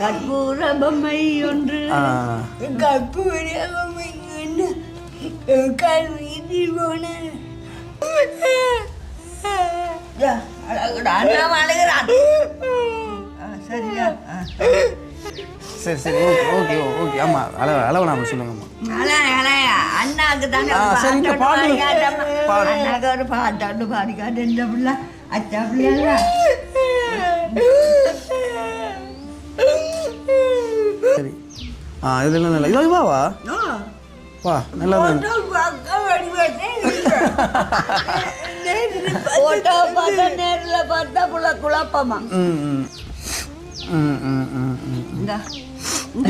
கற்பூர பொம்மை ஒன்று ஆ கற்பூரம் என்ன கல்வி போன. சரி சரி ஓகே ஓகே ஓகே ஆமாம் அளவு அளவு நாம சொல்லுங்கம்மா. அழ, அழ, அண்ணாக்கு தானே சரி, பாட்டு பாடி. காட்டு இந்த பிள்ளை. அச்சா பிள்ளைல சரி. ஆ இதெல்லாம் நல்லா இது வாவா வா. நல்லா தான் போட்டோ பார்த்தா நேர்ல பார்த்தா புள்ள குழப்பமா?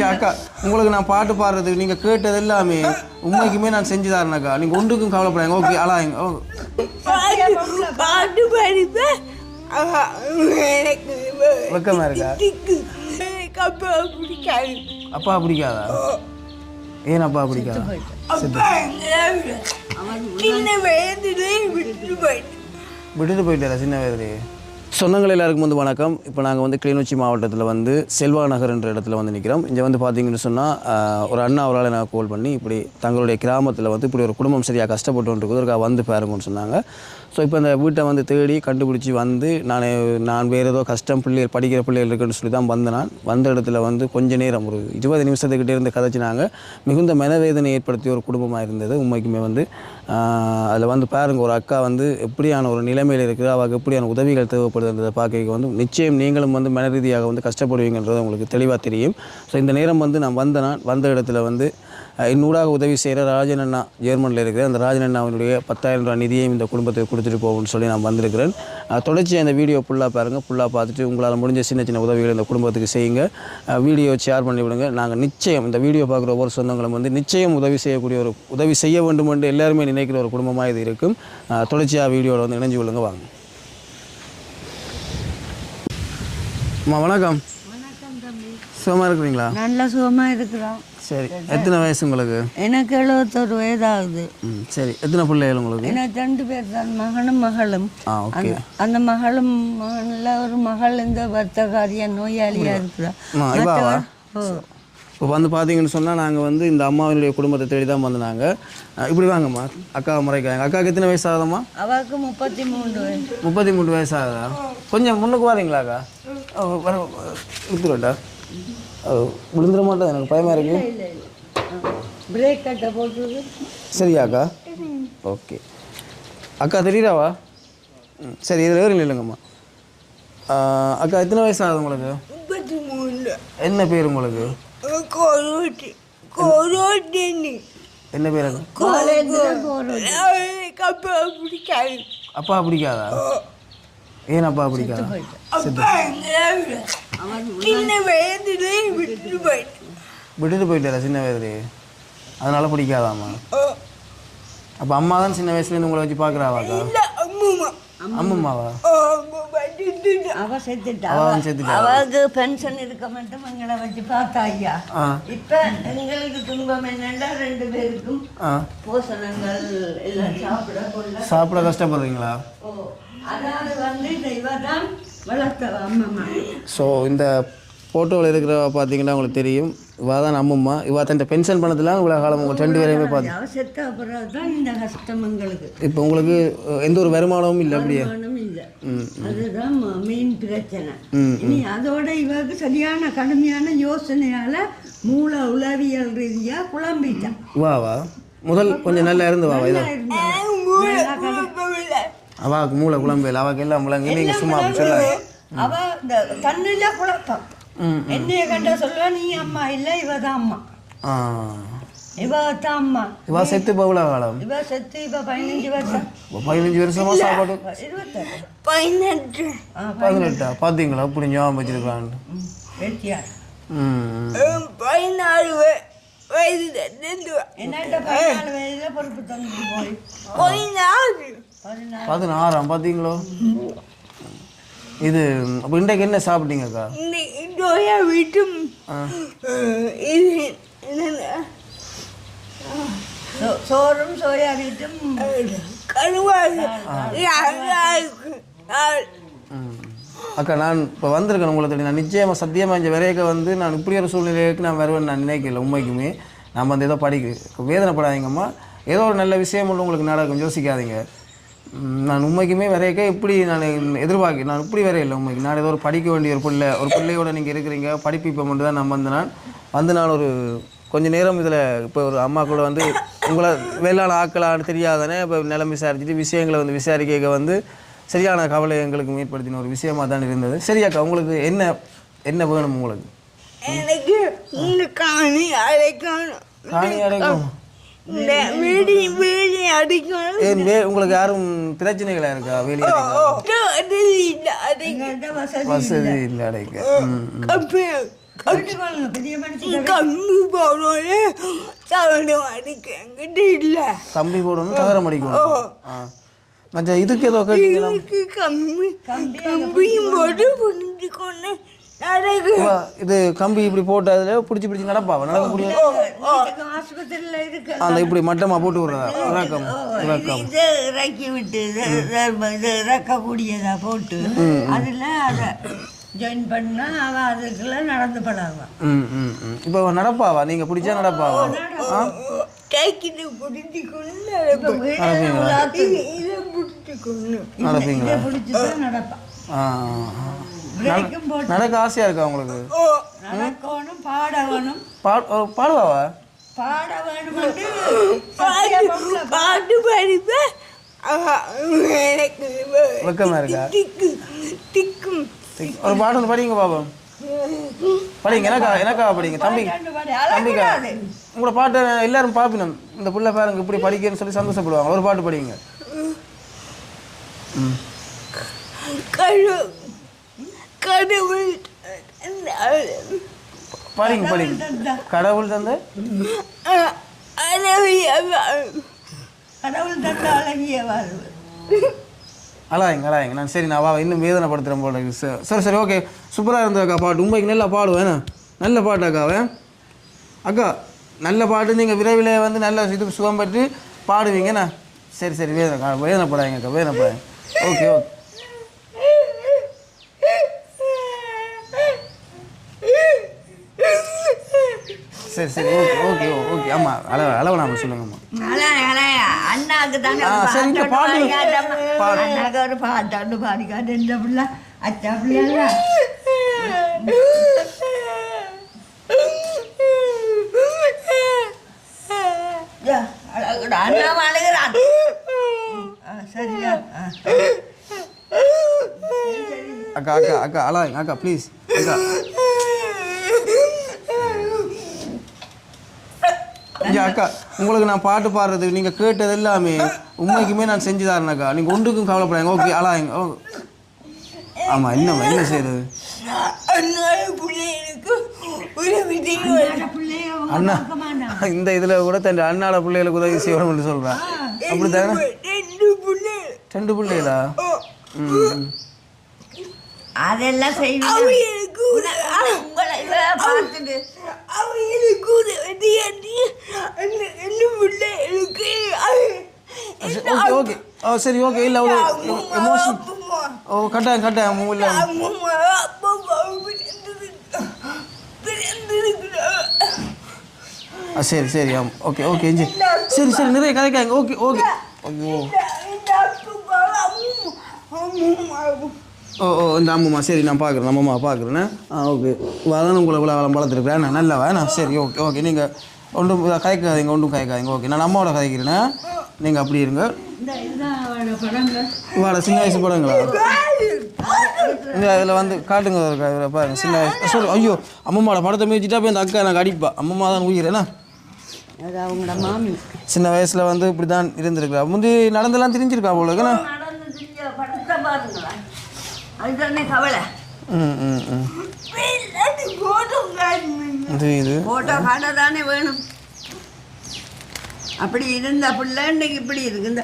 அக்கா உங்களுக்கு நான் பாட்டு பாடுறதுக்கு நீங்கள் கேட்டது எல்லாமே உண்மைக்குமே நான் செஞ்சு தரேனக்கா நீங்கள் ஒன்றுக்கும் கவலைப்படாங்க ஓகே அழாங்க ஓ. பாட்டு படிப்பேன் வெக்கமா இருக்கா? அப்பா பிடிக்காது? அப்பா பிடிக்காதா? ஏன் அப்பா பிடிக்காதா சின்ன வயதுலேயே விட்டு போயிட்டு. விட்டுட்டு போயிட்டாரா சின்ன வயதுலேயே? சொந்தங்கள் எல்லாருக்கும் வந்து வணக்கம். இப்போ நாங்கள் வந்து கிளிநொச்சி மாவட்டத்தில் வந்து செல்வா நகர் என்ற இடத்துல வந்து நிற்கிறோம் இங்கே வந்து பார்த்தீங்கன்னு சொன்னால் ஒரு அண்ணா அவரால் நான் கால் பண்ணி இப்படி தங்களுடைய கிராமத்தில் வந்து இப்படி ஒரு குடும்பம் சரியாக கஷ்டப்பட்டு இருக்குது ஒருக்கா வந்து பாருங்கன்னு சொன்னாங்க. ஸோ இப்போ இந்த வீட்டை வந்து தேடி கண்டுபிடிச்சி வந்து நான் நான் வேறு ஏதோ கஷ்டம் பிள்ளைகள் படிக்கிற பிள்ளைகள் இருக்குன்னு சொல்லி தான் வந்தேன் நான். வந்த இடத்துல வந்து கொஞ்ச நேரம் ஒரு இருபது நிமிஷத்துக்கிட்டே இருந்து கதைச்சினாங்க. மிகுந்த மனவேதனை ஏற்படுத்திய ஒரு குடும்பமாக இருந்தது. உண்மைக்குமே வந்து அதில் வந்து பாருங்கள் ஒரு அக்கா வந்து எப்படியான ஒரு நிலைமையில் இருக்குது அவளுக்கு எப்படியான உதவிகள் தேவைப்படுதுன்றதை பார்க்க வந்து நிச்சயம் நீங்களும் வந்து மன ரீதியாக வந்து கஷ்டப்படுவீங்கன்றது உங்களுக்கு தெளிவாக தெரியும். ஸோ இந்த நேரம் வந்து நான் வந்தேன் வந்த இடத்துல வந்து அஹ், உதவி செய்கிற ராஜன் அண்ணா ஜெர்மனில் இருக்கிற அந்த ராஜன் அண்ணாவினுடைய பத்தாயிரம் ரூபாய் நிதியையும் இந்த குடும்பத்துக்கு கொடுத்துட்டு போகும்னு சொல்லி நான் வந்திருக்கிறேன். தொடர்ச்சி அந்த வீடியோ ஃபுல்லாக பாருங்கள் ஃபுல்லாக பார்த்துட்டு உங்களால் முடிஞ்ச சின்ன சின்ன உதவிகளை இந்த குடும்பத்துக்கு செய்யுங்க. வீடியோ ஷேர் பண்ணி விடுங்க. நாங்கள் நிச்சயம் இந்த வீடியோ பார்க்குற ஒவ்வொரு சொந்தங்களும் வந்து நிச்சயம் உதவி செய்யக்கூடிய ஒரு உதவி செய்ய வேண்டும் என்று எல்லாருமே நினைக்கிற ஒரு குடும்பமாக இது இருக்கும். தொடர்ச்சியாக வீடியோவில் வந்து இணைஞ்சு கொள்ளுங்க. வாங்க. வணக்கம். சுகமாக இருக்கிறீங்களா? நல்ல சுகமா இருக்கிறோம். சரி எத்தனை வயசு உங்களுக்கு? எனக்கு எழுபத்தொரு வயதாகுது. ம் சரி எத்தனை பிள்ளைகள் உங்களுக்கு? எனக்கு ரெண்டு பேர் தான் மகனும் மகளும். ஆ ஓகே. அந்த மகளும் மகனில் ஒரு மகள் இந்த வர்த்தகாரியா நோயாளியா இருக்கிறா. இப்போ வந்து பார்த்தீங்கன்னு சொன்னால் நாங்கள் வந்து இந்த அம்மாவினுடைய குடும்பத்தை தேடி தான் வந்தாங்க இப்படி வாங்கம்மா அக்கா முறைக்காங்க அக்காவுக்கு எத்தனை வயசு ஆகுதம்மா? அவருக்கு முப்பத்தி வயசு. முப்பத்தி மூணு வயசு ஆகுதா? கொஞ்சம் முன்னுக்கு வரீங்களா அக்கா? ஓ, வர ஓ விழுந்துட மாட்டேன் எனக்கு பயமாக இருக்கு. பிரேக் கட்டை போட்டுருக்கு சரியா அக்கா. ஓகே. அக்கா தெரியுறாவா? ம் சரி இதில் வேறு இல்லைங்கம்மா அக்கா எத்தனை வயசு ஆகுது உங்களுக்கு என்ன பேர் உங்களுக்கு? என்ன பேர் அப்பா பிடிக்காது? ஏன் அப்பா பிடிக்காதா? சின்ன வயதுலேயே விட்டு போயிட்டு. விட்டுட்டு போயிட்டாரா சின்ன வயதுலேயே அதனால பிடிக்காதாம்மா அப்போ அம்மா தான் சின்ன வயசுலேருந்து உங்களை வச்சு பார்க்குறாவாக்கா இல்லை அம்மா அம்மம்மாவா? அம்மா பார்த்துட்டு அவ செத்துட்டா. அவ வந்து செத்துட்டா. அவளுக்கு பென்ஷன் இருக்க மட்டும் எங்களை வச்சு பார்த்தா ஐயா. ஆ. இப்ப எங்களுக்கு துன்பம் என்னன்னா ரெண்டு பேருக்கும் ஆ. போஷணங்கள் எல்லாம் சாப்பிட கஷ்டப்படுறீங்களா? அதாவது வந்து இந்த இவ தான் ஸோ இந்த ஃபோட்டோவில் இருக்கிற பார்த்தீங்கன்னா உங்களுக்கு தெரியும். இவா தான் அம்மம்மா. இவா தன் பென்ஷன் பணத்தில் இவ்வளோ காலம் உங்கள் ரெண்டு பேரையுமே பார்த்து இந்த இப்போ உங்களுக்கு எந்த ஒரு வருமானமும் இல்லை அப்படியே? வருமானம் இல்லை. அதுதான் மெயின் பிரச்சனை. ம், இனி அதோட இவருக்கு சரியான கடுமையான யோசனையால மூல உளவியல் ரீதியா குழம்பிட்டான் வா வா. முதல் கொஞ்சம் நல்லா இருந்து வா வா இதோ. இல்லை அவாவுக்கு மூளை குழம்பு அவாக்கு எல்லாம் முழங்கு. நீங்கள் சும்மா அப்படி சொல்லாது அவ இந்த தண்ணில குழப்பம். என்னைய கண்ட சொல்லுவா நீ அம்மா இல்ல இவ தான் அம்மா. ஆ. இவ தான் அம்மா. இவா செத்து எவ்வளோ காலம்? இவ செத்து இப்ப பதினஞ்சு வருஷம். பதினஞ்சு வருஷமா சாப்பாடு? பதினெட்டு. ஆ, பதினெட்டா? பார்த்தீங்களா அப்படி ஞாபகம் பதினாறு பதினாறாம் பார்த்தீங்களோ இது அப்போ இன்றைக்கு என்ன சாப்பிட்டீங்கக்கா இந்த டோயா வீட்டும் சோறும் சோயா வீட்டும். ம். அக்கா நான் இப்போ வந்திருக்கேன் உங்களை தேடி. நான் நிச்சயமாக சத்தியமாக இந்த விரையக்க வந்து நான் இப்படி ஒரு சூழ்நிலைக்கு நான் வருவேன் நான் நினைக்கல உண்மைக்குமே. நான் வந்து ஏதோ படிக்க வேதனைப்படாதீங்கம்மா. ஏதோ ஒரு நல்ல விஷயம் ஒன்று உங்களுக்கு நடக்கும் யோசிக்காதீங்க. நான் உண்மைக்குமே வரையக்க இப்படி நான் எதிர்பார்க்க நான் இப்படி வரையில்லை உண்மைக்கு. நான் ஏதோ ஒரு படிக்க வேண்டிய ஒரு பிள்ளை ஒரு பிள்ளையோட நீங்கள் இருக்கிறீங்க படிப்பு இப்போ மட்டும் தான் நான் வந்து நான். வந்து நான் ஒரு கொஞ்சம் நேரம் இதில் இப்போ ஒரு அம்மா கூட வந்து உங்களை வேளாண் ஆக்கலான்னு தெரியாதானே இப்போ நிலம் விசாரிச்சுட்டு விஷயங்களை வந்து விசாரிக்க வந்து சரியான கவலை எங்களுக்கு ஏற்படுத்தின ஒரு விஷயமா தான் இருந்தது. சரியாக்கா உங்களுக்கு என்ன என்ன வேணும் உங்களுக்கு? எனக்கு இந்த காணி அடைக்கணும். காணி அடைக்கும் இந்த வீடி வீடி அடிக்கணும். ஏன் வே உங்களுக்கு யாரும் பிரச்சனைகளா இருக்கா? வெளியே அடைக்கணும் எங்கள்கிட்ட வசதி இல்லை அடைக்க. கம்பி போடணும். தகரம் அடிக்கணும். புரிஞ்சுக்கொண்டு நடக்கு. வா, இது கம்பி இப்படி போட்டு அதில் பிடிச்சி பிடிச்சி நடப்பாவா நடக்க முடியும் அந்த இப்படி மட்டமா போட்டு விடுறதா இறக்கம் இறக்கம். இது இறக்கி விட்டு இது இது இறக்கக்கூடியதா போட்டு அதில் அதை ஜாயின் பண்ணால் அவள் அதுக்குள்ள நடந்து பழகுவான் ம் ம் ம். இப்போ நடப்பாவா? நீங்கள் பிடிச்சா நடப்பாவா? ஆ? கைக்கிட்டு புரிஞ்சுக்கொண்டு நடப்பேன் இதை புரிஞ்சுக்கொண்டு நடப்பீங்களா பிடிச்சி தான் நடப்பான். நடக்க ஆசையாக இருக்கா உங்களுக்கு? நடக்கணும் பாட பாடுவாவா? பாட்டு படிப்பேன் எனக்கு வெக்கமா இருக்கா? திக்கு திக்கும். ஒரு பாட்டு ஒன்று படிங்க பாப்போம் படிங்க எனக்கா எனக்கா படிங்க தம்பி தம்பிக்கா உங்களோட பாட்டை எல்லாரும் பார்ப்பினோம் இந்த பிள்ளை பாருங்க இப்படி படிக்கன்னு சொல்லி சந்தோஷப்படுவாங்க. ஒரு பாட்டு படிங்க. கடவுள் படிங்க படிங்க. கடவுள் தந்த. கடவுள் தந்த? அழகிய வாழ்வு அழாங்க அழாங்க நான் சரி நான் வா இன்னும் வேதனைப்படுத்துகிறேன் போல சார் சரி சரி சரி ஓகே சூப்பராக இருந்தது அக்கா பாட்டு உண்மைக்கு நல்லா பாடுவேன் நல்ல பாட்டு அக்காவே அக்கா நல்ல பாட்டு நீங்கள் விரைவில் வந்து நல்ல இது சுகம் பெற்று பாடுவீங்கண்ணா. சரி சரி வேதனை வேதனைப்படாதீங்க அக்கா வேதனைப்படாதீங்க. ஓகே ஓகே சரி சரி ஓகே ஓகே ஓகே. ஆமாம் அளவு அளவு நாம சொல்லுங்கம்மா அண்ணாக்கு தானே ஆ, சரி, இங்க பாட்டு. பாடு. அண்ணாக்கு ஒரு பாட்டாண்டு பாடிக்காட்டு இந்த பிள்ளை அச்சா பிள்ளை அழகுடா அண்ணா அழுகிறான். ஆ, சரியா ஆ. அக்கா அக்கா அக்கா அழாதீங்க அக்கா ப்ளீஸ் அக்கா. ஐயா அக்கா உங்களுக்கு நான் பாட்டு பாடுறது நீங்கள் கேட்டது எல்லாமே உண்மைக்குமே நான் செஞ்சு தரேன் அக்கா. நீங்கள் ஒன்றுக்கும் கவலைப்படாங்க ஓகே அழாதீங்க. ஓ ஆமாம் என்னம்மா என்ன செய்யறது? அண்ணா இந்த இதில் கூட தன் அண்ணாட பிள்ளைகளுக்கு உதவி செய்யணும்னு சொல்கிறேன் அப்படி தானே ரெண்டு பிள்ளைகள்? ரெண்டு பிள்ளைகளா ம். அதெல்லாம் செய்வீங்க அவங்களுக்கு ஒரு உங்களை இதை பார்த்துட்டு அவங்களுக்கு ஒரு விதியாண்டி அந்த ரெண்டு பிள்ளைகளுக்கு ஓகே ஓகே ஓ சரி ஓகே இல்லை ஒரு எமோஷன் ஓ கட்டாயம் கட்டாயம் இல்லை அம்மா ஆ சரி சரி ஆமாம் ஓகே ஓகே இஞ்சி சரி சரி நிறைய கதைக்காங்க ஓகே ஓகே ஐயோ ஓ ஓ இந்த அம்மாம்மா சரி நான் பார்க்குறேன் அம்மம்மா பார்க்குறேண்ணே ஆ ஓகே அதான் உங்களை இவ்வளோ காலம் வளர்த்துருக்குறேன் நான் நல்லா வேணா சரி ஓகே ஓகே நீங்கள் ஒன்றும் கதைக்காதீங்க ஒன்றும் கதைக்காதீங்க ஓகே நான் அம்மாவோட கதைக்கிறேண்ணே நீங்கள் அப்படி இருங்க இந்த இதுதான் அவளோட படங்கள் வாட சின்ன வயசு படங்களா? இதில் வந்து காட்டுங்க இருக்கா இதில் பாருங்க சின்ன வயசு. சொல்லு ஐயோ அம்மம்மாவோட படத்தை மிதிச்சிட்டா போய் இந்த அக்கா எனக்கு அடிப்பா அம்மம்மா தான் உயிரேண்ணா அது அவங்களோட மாமி. சின்ன வயசில் வந்து இப்படி தான் இருந்திருக்கிறா. முந்தி நடந்தெல்லாம் தெரிஞ்சிருக்கா அதுதானே கவலை. ம் ம் ம். இது இது. போட்டோ காட்ட தானே வேணும். அப்படி இருந்த பிள்ளை இன்னைக்கு இப்படி இருக்குந்த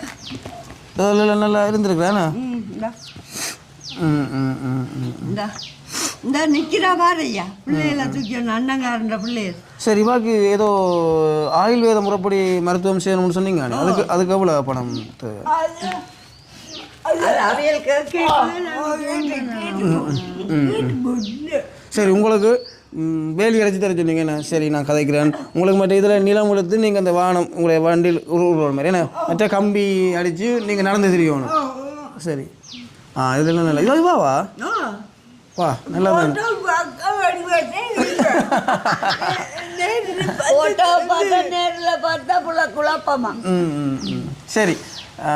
அதில் நல்லா இருந்திருக்கிறாண்ணா ம் இந்தா. ம் ம் ம் இந்தா. இந்த நிற்கிறா பாருய்யா பிள்ளைகளை தூக்கி அண்ணங்காரன்ற பிள்ளைகள் சரி பாக்கி ஏதோ ஆயுர்வேத முறைப்படி மருத்துவம் செய்யணும்னு சொன்னீங்க. அதுக்கு அதுக்கு எவ்வளோ பணம் சரி உங்களுக்கு வேலி அடைச்சி தர சொன்னீங்க என்ன? சரி நான் கதைக்கிறேன். உங்களுக்கு மட்டும் இதில் நிலம் எடுத்து நீங்கள் அந்த வானம் உங்களுடைய வண்டியில் உருவுற மாதிரி என்ன? மற்ற கம்பி அடித்து நீங்கள் நடந்து தெரியணும். சரி. ஆ இதெல்லாம் நல்லா இது வா வா. வா நல்லா தான் நேர்ல பார்த்தா குழப்பமா? சரி. ஆ,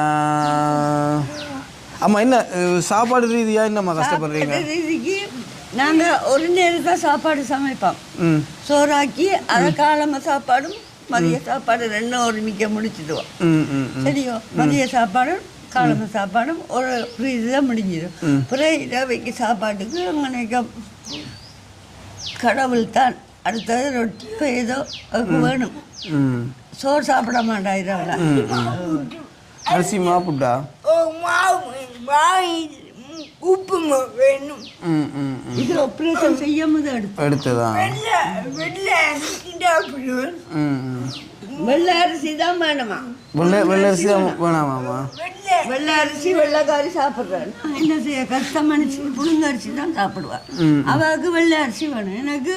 அம்மா என்ன சாப்பாடு ரீதியாக என்னம்மா கஷ்டப்படுறீங்க? இதுக்கு நாங்க ஒரு நேரம் தான் சாப்பாடு சமைப்போம். சோறாக்கி அதை காலம சாப்பாடும் மதிய சாப்பாடு ரெண்டும் ஒருமிக்க முடிச்சிடுவோம். ம் ம் ம். சரியோ? மதிய சாப்பாடும் காலம சாப்பாடும் ஒரு இதுதான் முடிஞ்சிடும். பிறகு இரவைக்கு சாப்பாட்டுக்கு அங்கே கடவுள் தான். அடுத்தது ரொட்டி ஏதோ வேணும். சோறு சாப்பிட மாட்டா இரவில். அரிசி மாப்புட்டா உப்புமா வேணும். ம் ம் ம். இது ஆப்ரேஷன் செய்யும் போது எடுத்து எடுத்ததா? வெள்ளை வெள்ளை அரிசி வெள்ளை அரிசி தான் வேணுமா? வெள்ளை வெள்ளை அரிசி தான் வேணாமாம்மா? வெள்ளை. அரிசி வெள்ளைக்காரி சாப்பிட்றேன். என்ன செய்ய கஷ்டம் அரிசி புழுங்க அரிசி தான் சாப்பிடுவேன். அவளுக்கு வெள்ளை அரிசி வேணும் எனக்கு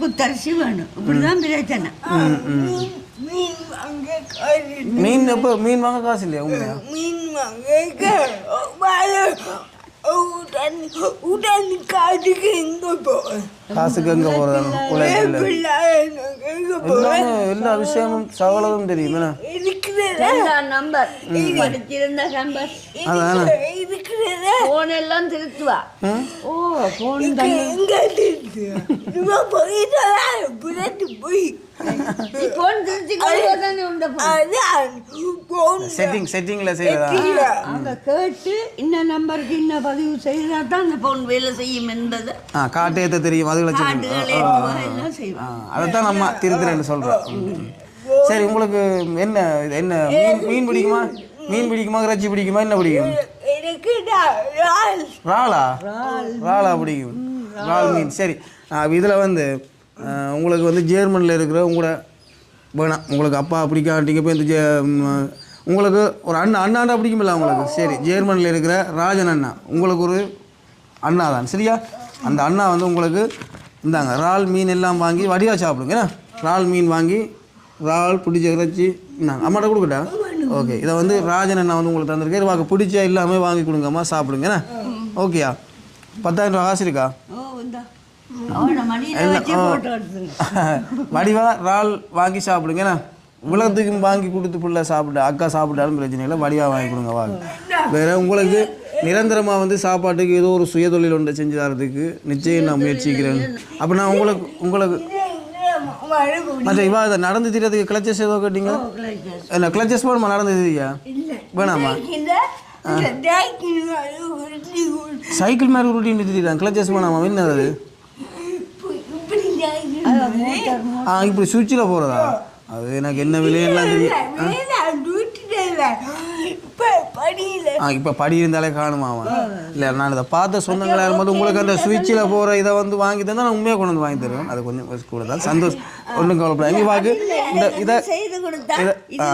குத்தரிசி வேணும். இப்படிதான் பிரச்சனை மீன் எப்போ மீன் வாங்க காசு இல்லையா உண்மையா? மீன் வாங்க வாழ உடன் உடன் காட்டுக்கு எங்க போவேன் காசுக்கு எங்கே போகிறது பிள்ளை? எங்க போவேன் எல்லாமே எல்லா விஷயமும் சகலதும் தெரியும் நம்பர் படிச்சிருந்த நம்பர் போன் எல்லாம் திருத்துவா. ஓ போன் செட்டிங் செட்டிங்கில் செய்யறதா அங்க கேட்டு இந்த நம்பருக்கு இன்ன பதிவு செய்தா தான் அந்த போன் வேலை செய்யும் என்பதை. ஆ காட்டு ஏற்ற தெரியும். அதுகளை அதைத்தான் நம்ம திருத்துறேன்னு சொல்கிறோம் சரி உங்களுக்கு என்ன என்ன மீன் மீன் பிடிக்குமா? மீன் பிடிக்குமா. இறைச்சி பிடிக்குமா? என்ன பிடிக்கும்? ரால் இறாலா. பிடிக்கும். இறால். மீன். சரி இதில் வந்து உங்களுக்கு வந்து ஜேர்மனில் இருக்கிற உங்களோட வேணாம் உங்களுக்கு அப்பா பிடிக்காட்டிங்க இப்போ இந்த ஜே உங்களுக்கு ஒரு அண்ணா அண்ணாண்டா பிடிக்குமில்ல உங்களுக்கு? சரி ஜேர்மனியில் இருக்கிற ராஜன் அண்ணா. உங்களுக்கு ஒரு அண்ணா தான் சரியா? அந்த அண்ணா வந்து உங்களுக்கு இந்தாங்க இறால் மீன் எல்லாம் வாங்கி வடிவா சாப்பிடுங்க. இறால் மீன் வாங்கி இறால் பிடிச்ச இறைச்சி இந்தாங்க. அம்மாட்ட கொடுக்கட்டா? ஓகே இதை வந்து ராஜன் அண்ணா வந்து உங்களுக்கு தந்திருக்கேன் வாங்க பிடிச்ச எல்லாமே வாங்கி கொடுங்கம்மா சாப்பிடுங்க. ஓகேயா பத்தாயிரம் ரூபா காசு இருக்கா? வடிவா இறால் வாங்கி சாப்பிடுங்க. உலகத்துக்கும் வாங்கி கொடுத்து புள்ள சாப்பிட்டு அக்கா சாப்பிட்டாலும் பிரச்சனை இல்லை. வடிவா வாங்கி கொடுங்க வாங்க. வேற உங்களுக்கு நிரந்தரமாக வந்து சாப்பாட்டுக்கு ஏதோ ஒரு சுயதொழில் ஒன்றை செஞ்சு தரதுக்கு நிச்சயம் நான் முயற்சிக்கிறேன். அப்போ நான் உங்களுக்கு உங்களுக்கு மற்ற இவா இதை நடந்து தீரத்துக்கு கிளச்சஸ் ஏதோ கேட்டீங்க என்ன கிளச்சஸ் போடுமா நடந்து தீரியா வேணாமா? சைக்கிள் மாதிரி உருட்டி நிறுத்திட்டாங்க கிளச்சஸ் வேணாமா என்ன அது? ஆ இப்படி சுவிட்சில் போகிறதா அது எனக்கு என்ன விலையெல்லாம் தெரியும். ஆ இப்போ படி இருந்தாலே காணுமா அவன்? இல்லை நான் இதை பார்த்த சொந்தங்களா இருக்கும்போது உங்களுக்கு அந்த சுவிட்சில் போகிற இதை வந்து வாங்கி தந்தா நான் உண்மையாக கொண்டு வந்து வாங்கி தருவேன். அது கொஞ்சம் கூட தான். சந்தோஷம் ஒன்றும் கவலைப்படாது. இங்கே வாக்கு இந்த இதை ஆ.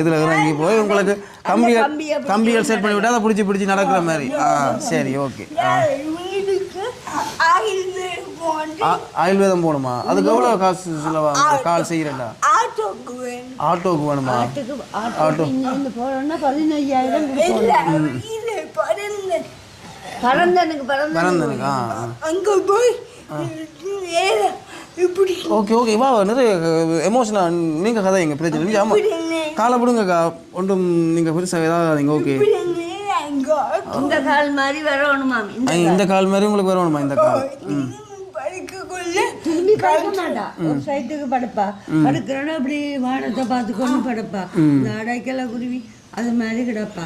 இதில் இறங்கி போய் உங்களுக்கு கம்பிகள் கம்பிகள் செட் பண்ணி விட்டா அதை பிடிச்சி பிடிச்சி நடக்கிற மாதிரி. ஆ சரி ஓகே. ஆயுர்வேதம் போகணுமா? அதுக்கு எவ்வளோ காசு செலவாகும் கால் செய்கிறேன்டா ஆட்டோக்கு வேணும். ஆட்டோவுக்கு வேணுமா? ஆட்டுக்கு ஆட்டோ. ஆ. அங்க போய் இப்படி. Okay okay. வா நிறைய எமோஷனாக நீங்கள் கதை எங்கள் பிரச்சனை? நீங்கள் ஆமாம் காலை விடுங்கக்கா ஒன்றும் நீங்கள் பெருசாக ஏதாவது ஓகே. நேரா அங்க. இந்த கால் மாதிரி வரணுமாம் இந்த இந்த கால். மாதிரி உங்களுக்கு வரணுமா இந்த கால்? திரும்பி படுக்க மாட்டா ஒரு சைட்டுக்கு படுப்பா. படுக்கிறோன்னா அப்படி வானத்தை பார்த்துக்கொண்டு படுப்பா. இந்த அடைக்கல குருவி அது மாதிரி கிடப்பா.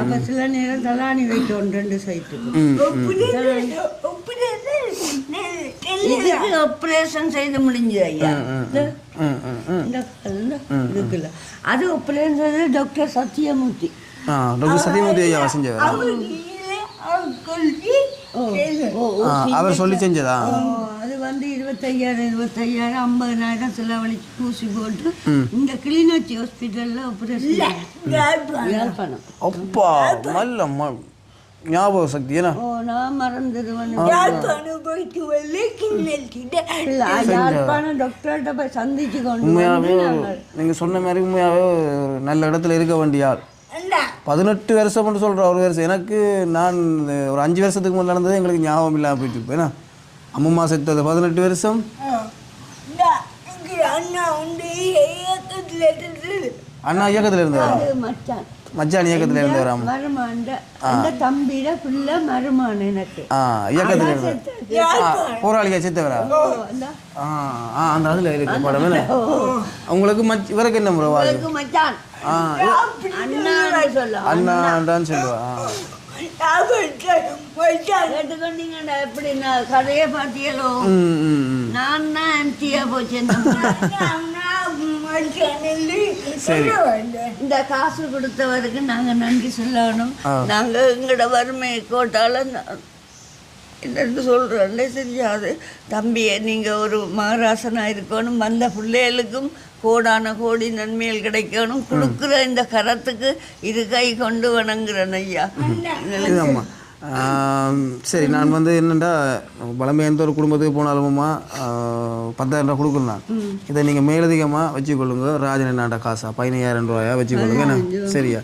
அப்ப சில நேரம் தலாணி வைக்கும் ரெண்டு சைட்டுக்கு ஆப்ரேஷன் செய்து முடிஞ்சது ஐயா. இருக்குல்ல. அது ஆப்ரேஷன் செய்தது டாக்டர் சத்யமூர்த்தி டாக்டர் ஐயா செஞ்சவர் அவர் சொல்லி செஞ்சதா? வந்து இருபத்தையாயிரம் இருபத்தையாயிரம் ஐம்பதனாயிரம் செலவழிச்சு ஊசி போட்டு இந்த கிளிநொச்சி ஹாஸ்பிட்டலில் ஆப்ரேஷன் அப்பா நல்ல ம ஞாபக சக்தி ஏன்னா ஓ நான் யாழ்ப்பாணம் டாக்டர்கிட்ட போய் சந்திச்சு கொண்டு உண்மையாகவே நாங்கள் சொன்ன மாதிரி உண்மையாகவே ஒரு நல்ல இடத்துல இருக்க வேண்டிய ஆள். பதினெட்டு வருஷம் மட்டும் சொல்கிற ஒரு வருஷம். எனக்கு நான் இந்த ஒரு அஞ்சு வருஷத்துக்கு முன்னாடி நடந்தது எங்களுக்கு ஞாபகம் இல்லாமல் போயிட்டு இருப்பேன் அம்மம்மா செத்தது பதினெட்டு வருஷம்? அண்ணா இயக்கத்துல இருந்து. அண்ணா இருந்தவரா மச்சான். இயக்கத்தில் இருந்தவராம் மருமாண்ட அந்த தம்பியிட பிள்ளை மருமான் எனக்கு. ஆ இயக்கத்தில் இருந்தவர். ஆ, போராளியா செத்தவரா ஆ ஆ அந்த அதில் இருக்கு படம் உங்களுக்கு மச் இவருக்கு என்ன முறை மச்சான். சொல்ல அண்ணாண்டான்னு சொல்லுவா ஆ. கேட்டுக்கொண்டீங்கடா எப்படி நான் கதையை ம் நான் தான் எம்டியா போச்சு இந்த சரி. இந்த காசு கொடுத்தவருக்கு நாங்க நன்றி சொல்லணும். நாங்க எங்களோட வறுமை கோட்டால என்னன்னு சொல்கிறேன்னே தெரியாது. தம்பியை நீங்கள் ஒரு மகாராசனா இருக்கணும் வந்த பிள்ளைகளுக்கும் கோடான கோடி நன்மைகள் கிடைக்கணும். கொடுக்குற இந்த கரத்துக்கு இரு கை கொண்டு வணங்குறேன் ஐயா. சரி நான் வந்து என்னென்னா பலமே எந்த ஒரு குடும்பத்துக்கு போனாலும்மா பத்தாயிரம் ரூபா கொடுக்கணும் நான். இதை நீங்கள் மேலதிகமாக வச்சுக்கொள்ளுங்க. ராஜன் என்னாண்ட காசா பதினையாயிரம் ரூபாயா வச்சுக்கொள்ளுங்க. என்ன? சரியா?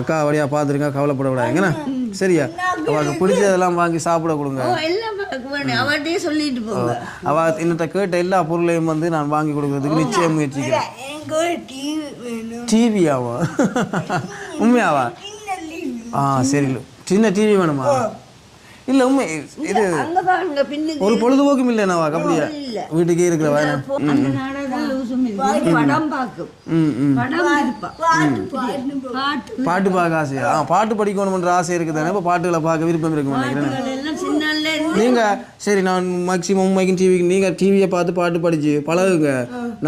அக்கா வழியா பார்த்துருங்க கவலைப்பட விடாதுங்கண்ணா சரியா? அவளுக்கு பிடிச்சதெல்லாம் வாங்கி சாப்பிட கொடுங்க. அவர்கிட்டயே சொல்லிட்டு போங்க. அவள் என்னட்ட கேட்ட எல்லா பொருளையும் வந்து நான் வாங்கி கொடுக்கறதுக்கு நிச்சயம் முயற்சிக்கிறேன். டிவியாவா உண்மையாவா? ஆ சரி சின்ன டிவி வேணுமா? இல்லை உண்மை இது ஒரு பொழுதுபோக்கும் இல்லைனாவா அப்படியா வீட்டுக்கே இருக்கிற பாட்டு பாட்டு பார்க்க ஆசையா? ஆ பாட்டு படிக்கணும்ன்ற ஆசை இருக்குது தானே இப்போ பாட்டுகளை பார்க்க விருப்பம் இருக்கு. நினைக்கிறேன் நீங்கள் சரி நான் மேக்ஸிமம் உண்மைக்கும் டிவிக்கு நீங்கள் டிவியை பார்த்து பாட்டு படிச்சு பழகுங்க.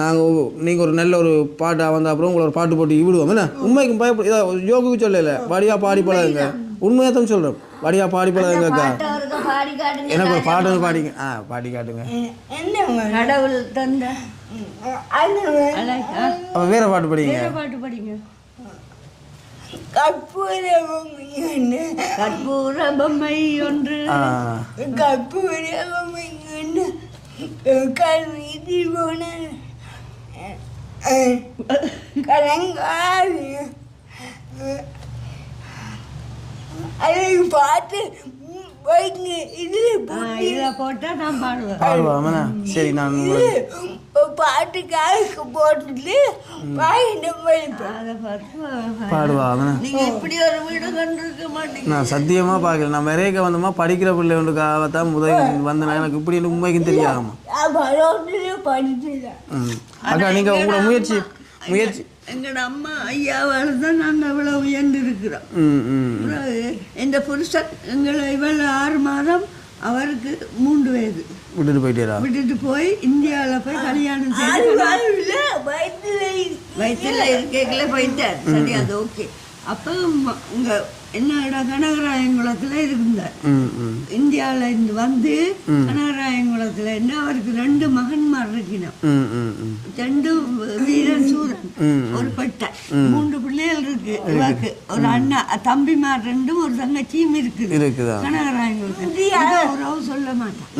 நாங்கள் நீங்கள் ஒரு நல்ல ஒரு பாட்டாக வந்த அப்புறம் உங்களை ஒரு பாட்டு போட்டு விடுவோம் என்ன? உண்மைக்கும் பயப்பட இதை யோகுக்கு சொல்லல. வடியா பாடி பழகுங்க. உண்மையாக தான் சொல்கிறேன் வடியா பாடி பழகுங்கக்கா எனக்கு ஒரு பாட்டு பாடிங்க. ஆ பாடி காட்டுங்க. என்ன கடவுள் தந்த வேற பாட்டு படிங்க. வேற பாட்டு படிங்க. கற்பூர பொம்மை ஒன்று. ஆ. கற்பூரமும் என்ன கல்வி போன கலங்காது பார்த்து போட்டா. பாடுவாமண்ணா சரி நான் பாட்டுக்காக போட்டுட்டு பார்த்து நீங்க நான் சத்தியமாக பார்க்கல. நான் விரைக்க வந்தோமா படிக்கிற பிள்ளை ஒன்றுக்காக தான் முதல் வந்தேன் எனக்கு இப்படி உண்மைக்கும் தெரியாதம்மா. அக்கா நீங்கள் உங்களோட முயற்சி முயற்சி எங்களோட அம்மா ஐயாவால் தான் நாங்கள் இவ்வளோ உயர்ந்து இருக்கிறோம் ம் ம். பிறகு இந்த புருஷன் எங்களை இவ்வளோ ஆறு மாதம் அவருக்கு மூன்று வயது. விட்டுட்டு போயிட்டேரா? விட்டுட்டு போய் இந்தியாவில் போய் கல்யாணம் வயிற்றுல வயிற்றுல இருக்கைகளே போயிட்டார். சரி அது ஓகே. அப்போ இங்கே என்னடா கனகராயங்குளத்தில் இருந்தார் இந்தியாவில் இருந்து வந்து கனகராயங்குளத்தில் இருந்து அவருக்கு ரெண்டு மகன்மார் இருக்கணும். ரெண்டு வீரன் சூரன் ஒரு பெட்டை. மூன்று பிள்ளைகள் இருக்கு இவருக்கு. ஒரு அண்ணா தம்பிமார் ரெண்டும் ஒரு தங்கச்சியும் இருக்குது. இருக்குதா? கனகராயங்குளத்தில் இதை உறவு சொல்ல மாட்டான்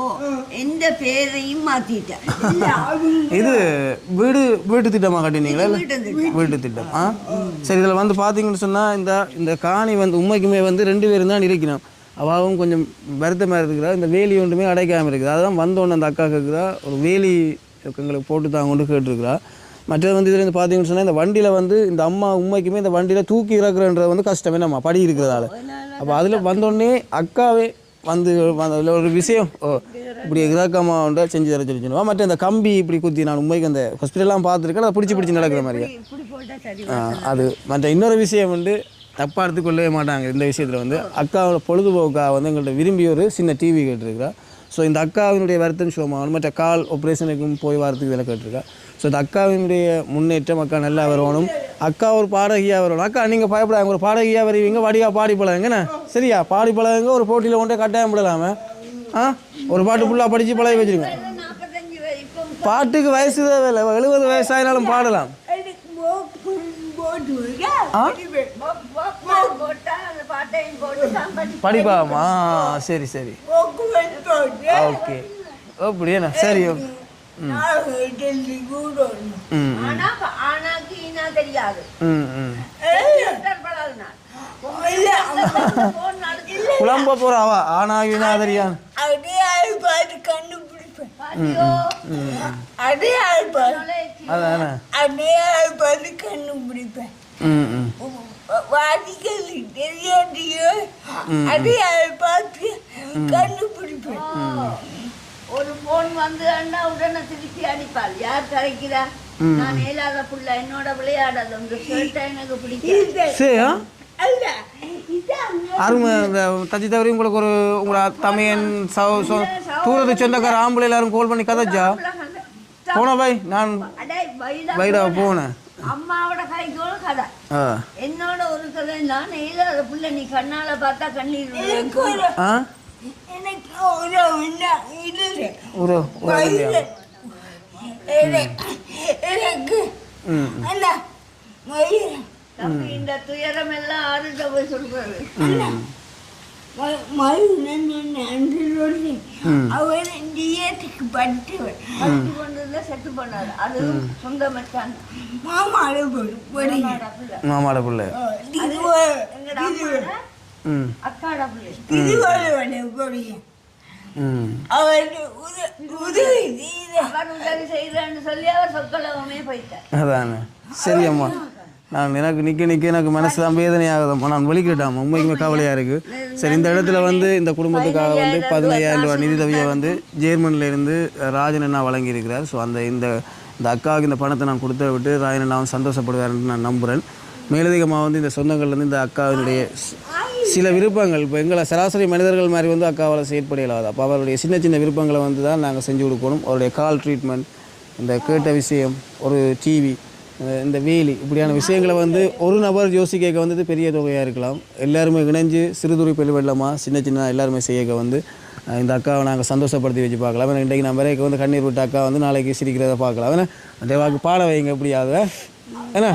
ஓ எந்த பேரையும் மாத்திட்டேன். இது வீடு வீட்டு திட்டமாக கட்டினீங்களா? வீட்டு திட்டம். திட்டம். சரி இதில் வந்து பார்த்தீங்கன்னு சொன்னால் இந்த இந்த காணி வந்து உண்மைக்குமே வந்து ரெண்டு பேரும் தான் இருக்கணும் அவாவும் கொஞ்சம் வருத்தமாக இருக்கிறா இந்த வேலி ஒன்றுமே அடைக்காமல் இருக்குது. அதுதான் வந்தோடனே அந்த அக்கா கேட்குறா ஒரு வேலி எங்களுக்கு போட்டு தான் கொண்டு கேட்டுருக்குறா. மற்றது வந்து இதில் இருந்து பார்த்தீங்கன்னு சொன்னால் இந்த வண்டியில் வந்து இந்த அம்மா உண்மைக்குமே இந்த வண்டியில் தூக்கி இறக்குறன்றது வந்து கஷ்டம் என்னம்மா படி இருக்கிறதால. அப்போ அதில் வந்தோடனே அக்காவே வந்து ஒரு விஷயம். ஓ இப்படி இறக்கமாக உண்டா செஞ்சு தர சொல்லி சொல்லுவா மற்ற இந்த கம்பி இப்படி குத்தி நான் உண்மைக்கு அந்த ஹாஸ்பிட்டல்லாம் பார்த்துருக்கேன் அதை பிடிச்சி பிடிச்சி நடக்கிற ஆ, அது மற்ற இன்னொரு விஷயம் வந்து தப்பாக எடுத்துக்கொள்ளவே மாட்டாங்க இந்த விஷயத்தில் வந்து. அக்காவோட பொழுதுபோக்காக வந்து எங்கள்கிட்ட விரும்பி ஒரு சின்ன டிவி கேட்டிருக்கிறா. ஸோ இந்த அக்காவினுடைய வருத்தம் சுகமாகணும். மற்ற கால் ஆப்ரேஷனுக்கும் போய் வரதுக்கு இதில் கேட்டிருக்கா. ஸோ இந்த அக்காவினுடைய முன்னேற்றம் அக்கா நல்லா வரணும் அக்கா ஒரு பாடகியாக வரணும் அக்கா நீங்கள் பயப்படாங்க ஒரு பாடகியாக வருவீங்க. வடியாக பாடி பழகுங்கண்ணே சரியா? பாடி பழகுங்க. ஒரு போட்டியில் கொண்டே கட்டாயம் விடலாமே ஆ? ஒரு பாட்டு ஃபுல்லாக படித்து பழகி வச்சுருங்க. பாட்டுக்கு வயசு தேவை இல்லை எழுபது வயசாயினாலும் பாடலாம். படிப்பாமா? சரி சரி. ஓகே. அப்படியேண்ணா சரி ஓகே. தெரியாது குழம்ப போகிற அவ ஆனா அடையாள பார்த்து கண்டுபிடிப்பேன் வாதிகள் தெரியாதையோ அடையாள பார்த்து கண்டுபிடிப்பேன் ஒரு போன் வந்து அண்ணா உடனே திருப்பி அடிப்பாள் யார் கரைக்கிறா? நான் ஏழாத புள்ள என்னோட விளையாடாத. உங்க ஷர்ட்டை எனக்கு பிடிக்கும் அருமை தச்சி தவறி உங்களுக்கு ஒரு உங்களோட தமையன் சௌ தூரத்து சொந்தக்கார ஆம்பளை எல்லாரும் கால் பண்ணி கதைச்சா போன பை நான் வைடா போனேன் அம்மாவோட கைக்கோட கதை. ஆ. என்னோட ஒரு கதை நான் ஏழாத புள்ள நீ கண்ணால பார்த்தா கண்ணீர் எனக்கு தம்பி இந்த துயரம் எல்லாம் ஆறுட்ட போய் சொல்லி அவர் டிஎட்டுக்கு படித்தவர் பட்டு கொண்டு செட்டு பண்ணாரு அது சொந்த மச்சான். மாமாட பிள்ளை. எங்கட அம்மாட ம் அக்காட பிள்ளை திருவள்ளுவனை படிங்க ம். அவர் உத- உதவி உதவி செய்யறேன்னு சொல்லி அவர் சொற்களவுமே போயிட்டார். அதானே? சரி அம்மா நான் எனக்கு நிற்க நிற்க எனக்கு மனசு தான் வேதனையாகுதம்மா. நான் வெளிக்கிட்டாம்மா. உண்மைக்குமே கவலையாக இருக்குது சரி இந்த இடத்துல வந்து இந்த குடும்பத்துக்காக வந்து பதினையாயிரம் ரூபாய் நிதியுதவியை வந்து ஜேர்மனில இருந்து ராஜன் அண்ணா வழங்கியிருக்கிறார். ஸோ அந்த இந்த இந்த அக்காவுக்கு இந்த பணத்தை நான் கொடுத்த விட்டு ராஜன் அண்ணா வந்து சந்தோஷப்படுவார்னு நான் நம்புகிறேன் மேலதிகமாக வந்து இந்த சொந்தங்கள்லேருந்து இந்த அக்காவினுடைய சில விருப்பங்கள். இப்போ எங்களை சராசரி மனிதர்கள் மாதிரி வந்து அக்காவால் செயற்பட இயலாது அப்போ அவருடைய சின்ன சின்ன விருப்பங்களை வந்து தான் நாங்கள் செஞ்சு கொடுக்கணும். அவருடைய கால் ட்ரீட்மெண்ட் இந்த கேட்ட விஷயம் ஒரு டிவி இந்த வேலி இப்படியான விஷயங்களை வந்து ஒரு நபர் யோசிக்க வந்தது பெரிய தொகையாக இருக்கலாம். எல்லாருமே இணைஞ்சு சிறுதுறை பெருவெள்ளமாக சின்ன சின்ன எல்லாருமே செய்யக்க வந்து இந்த அக்காவை நாங்கள் சந்தோஷப்படுத்தி வச்சு பார்க்கலாம். ஏன்னா இன்றைக்கு நான் வரைக்கும் வந்து கண்ணீர் விட்ட அக்கா வந்து நாளைக்கு சிரிக்கிறத பார்க்கலாம். ஏன்னா தேவாக்கு பாட வைங்க எப்படியாவது ஏன்னா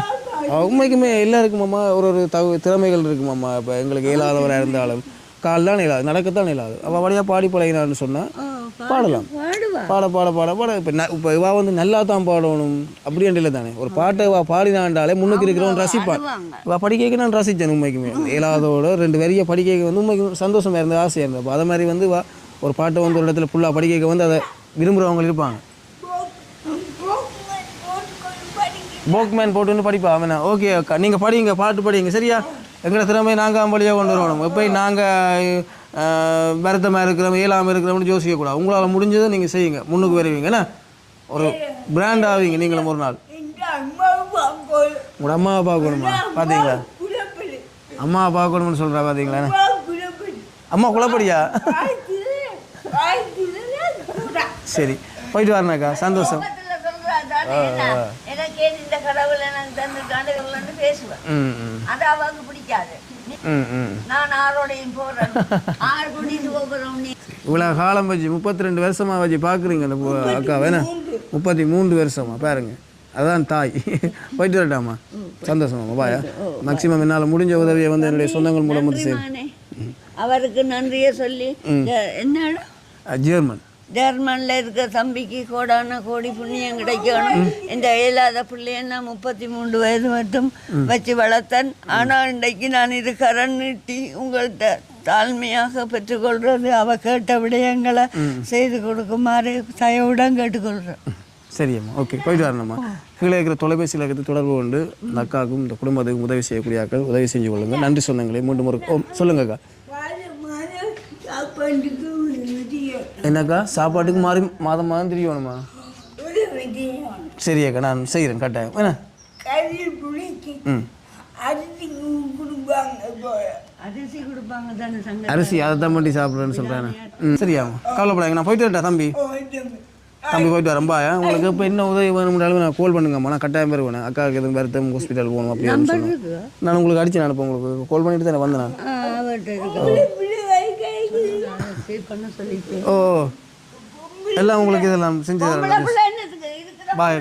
உண்மைக்குமே எல்லாருக்கும் அம்மா ஒரு ஒரு தகு திறமைகள் இருக்குமாம்மா இப்போ எங்களுக்கு இயலாதவராக இருந்தாலும் கால் தான் இயலாது நடக்கத்தான் இயலாது. அவள் வழியாக பாடி பழகினான்னு சொன்னால் பாடலாம். பாட பாட பாட பாட. இப்போ இப்போ இவா வந்து நல்லா தான் பாடணும் அப்படின்ட்டு தானே. ஒரு பாட்டை இவா பாடினாண்டாலே முன்னுக்கு இருக்கிறவன் ரசிப்பான். இவா படிக்க நான் ரசித்தேன் உண்மைக்குமே. இயலாதோட ரெண்டு வரியை படிக்க வந்து உண்மைக்கு சந்தோஷமாக இருந்தது ஆசையாக இருந்தது. அதை மாதிரி வந்து வா ஒரு பாட்டை வந்து ஒரு இடத்துல ஃபுல்லாக படிக்க வந்து அதை விரும்புகிறவங்க இருப்பாங்க. போக்மேன் போட்டுன்னு படிப்பா அவனா. ஓகே அக்கா. நீங்கள் படிங்க பாட்டு படிங்க சரியா? எங்களை திறமை நாங்கள் அம்பளியாக கொண்டு வரணும். எப்போ நாங்கள் வருத்தமாக இருக்கிறோம் இயலாமல் இருக்கிறோம்னு யோசிக்கக்கூடாது. உங்களால் முடிஞ்சதை நீங்கள் செய்யுங்க. முன்னுக்கு வருவீங்க என்ன? ஒரு பிராண்ட் ஆவீங்க நீங்களும் ஒரு நாள். உங்களோட அம்மாவை பார்க்கணுமா. பார்த்தீங்களா அம்மாவை பார்க்கணும்னு சொல்கிறா பார்த்தீங்களா அம்மா குழப்படியா? சரி போயிட்டு வரேனாக்கா சந்தோஷம். எனக்கு ஏன் இந்த கடவுள் எனக்கு தந்துட்டாண்டுகள்னு பேசுவேன். ம் ம். அது அவருக்கு பிடிக்காது. நீ- ம் ம். நான் ஆரோடையும் போறேன். ஆறு கூட்டிட்டு போகிறோம் நீ. இவ்வளோ காலம் வச்சு முப்பத்தி ரெண்டு வருஷமாக வச்சு பார்க்குறீங்க அந்த அக்கா வேணா? முப்பத்தி மூன்று வருஷமா பாருங்க. அதான் தாய். போயிட்டு வரட்டாமா சந்தோஷமா பாயா. மேக்சிமம் என்னால் முடிஞ்ச உதவியை வந்து என்னுடைய சொந்தங்கள் மூலம் வந்து செய்யும் அவருக்கு நன்றியை சொல்லி என்னடா ஜெர்மன் ஜெர்மன்ல இருக்க தம்பிக்கு கோடான கோடி புண்ணியம் கிடைக்கணும். இந்த இயலாத பிள்ளையன்னா முப்பத்தி மூன்று வயது மட்டும் வச்சு வளர்த்தன். ஆனால் இன்றைக்கு நான் இது கரண் நீட்டி உங்கள்கிட்ட தாழ்மையாக பெற்றுக்கொள்றது. அவ கேட்ட விடயங்களை செய்து கொடுக்குமாறு தயவுடன் கேட்டுக்கொள்கிறேன். சரியம்மா ஓகே போயிட்டு வரணும்மா கீழே இருக்கிற தொலைபேசி இலக்கத்தை தொடர்பு கொண்டு இந்த அக்காவுக்கும் இந்த குடும்பத்துக்கும் உதவி செய்யக்கூடிய ஆட்கள் உதவி செஞ்சு கொள்ளுங்க. நன்றி சொந்தங்களே மீண்டும் ஒரு ஓ சொல்லுங்க அக்கா வாழ மாதம் சாப்பாட்டுக்கு உதவி என்னக்கா? சாப்பாட்டுக்கு மாறி மாதம் மாதம் தெரியணுமா உதவி செய்யணும் சரி அக்கா நான் செய்கிறேன் கட்டாயம். என்ன? ம். அரிசி அதை தான் பண்ணி சாப்பிட்றேன்னு சொல்கிறேன் ம் சரியாம்மா கவலைப்படாங்க நான் போயிட்டு வரட்டா தம்பி? தம்பி. போயிட்டு வரேன் பாயா உங்களுக்கு இப்போ என்ன உதவி வேணும்னாலும் நான் கால் பண்ணுங்கம்மா. நான் கட்டாயம் பேர் வேணும் அக்காவுக்கு எதுவும் வருத்தம் ஹாஸ்பிட்டல் போகணும் அப்படின்னு நான் உங்களுக்கு அடிச்சு அனுப்பேன் உங்களுக்கு. கால் பண்ணிட்டு தானே வந்தேன் பே பண்ண சொல்லிட்டு. ஓ. எல்லாம் உங்களுக்கு இதெல்லாம் செஞ்சு தரேன். பாய்